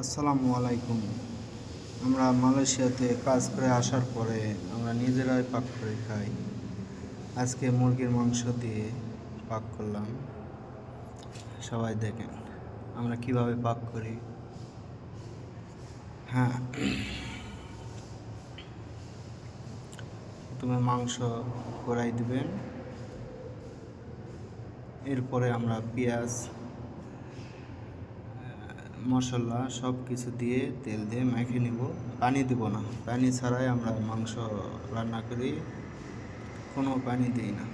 আসসালামু আলাইকুম। আমরা মালয়েশিয়াতে কাজ করে আসার পরে আমরা নিজেরাই পাক করে খাই। আজকে মুরগির মাংস দিয়ে পাক করলাম। সবাই দেখেন, আমরা কীভাবে পাক করি। হ্যাঁ। তুমি মাংস কড়াই দিবেন। এরপরে আমরা পেঁয়াজ মশলা সব কিছু দিয়ে তেল দিয়ে মেখে নিব। পানি দেব না। পানি ছাড়াই আমরা মাংস রান্না করি। কোনো পানি দিই না।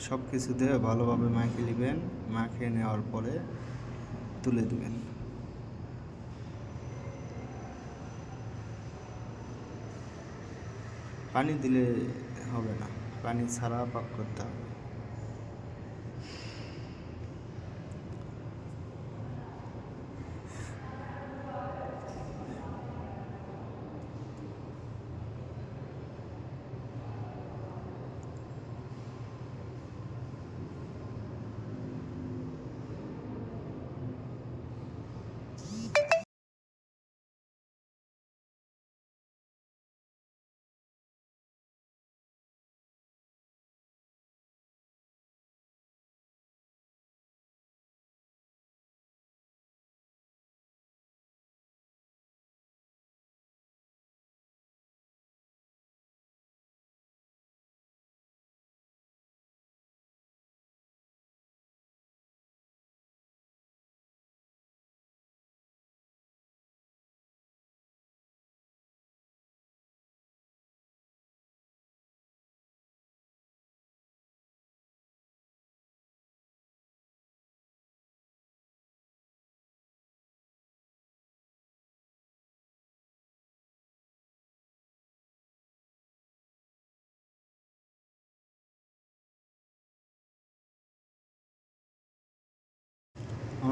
সব কিছু দিয়ে ভালোভাবে মাখিয়ে নেবেন। মাখিয়ে নেওয়ার পরে তুলে দেবেন। পানি দিলে হবে না। পানি ছাড়া পাক করতে হবে।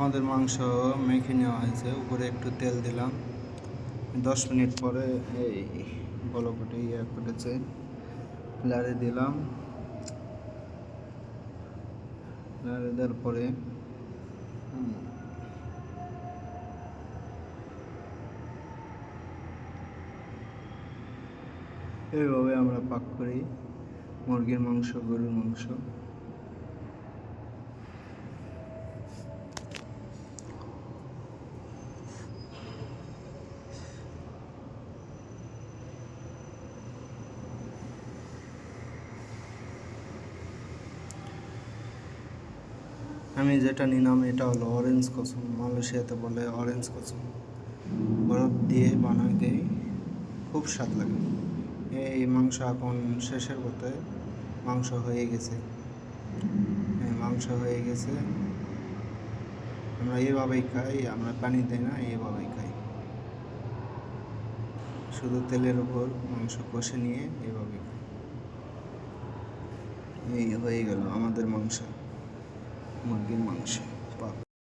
আমাদের মাংস মেখে নেওয়া হয়েছে। উপরে একটু তেল দিলাম। দশ মিনিট পরে এই বলকটে ইয়ে করেছে লাড়ে দিলাম। লাড়ে দেওয়ার পরে এইভাবে আমরা পাক করি। মুরগির মাংস, গরুর মাংস। আমি যেটা নিলাম, এটা হলো অরেঞ্জ কসম। মালয়েশিয়াতে বলে অরেঞ্জ কসম। বরফ দিয়ে বানাই দেই খুব স্বাদ লাগে। এই মাংস এখন শেষের পথে মাংস হয়ে গেছে। মাংস হয়ে গেছে। আমরা এইভাবেই খাই, আমরা পানি দিই না এইভাবেই খাই। শুধু তেলের উপর মাংস কষে নিয়ে এইভাবেই খাই। এই হয়ে গেল আমাদের মাংস। মুরগির মাংস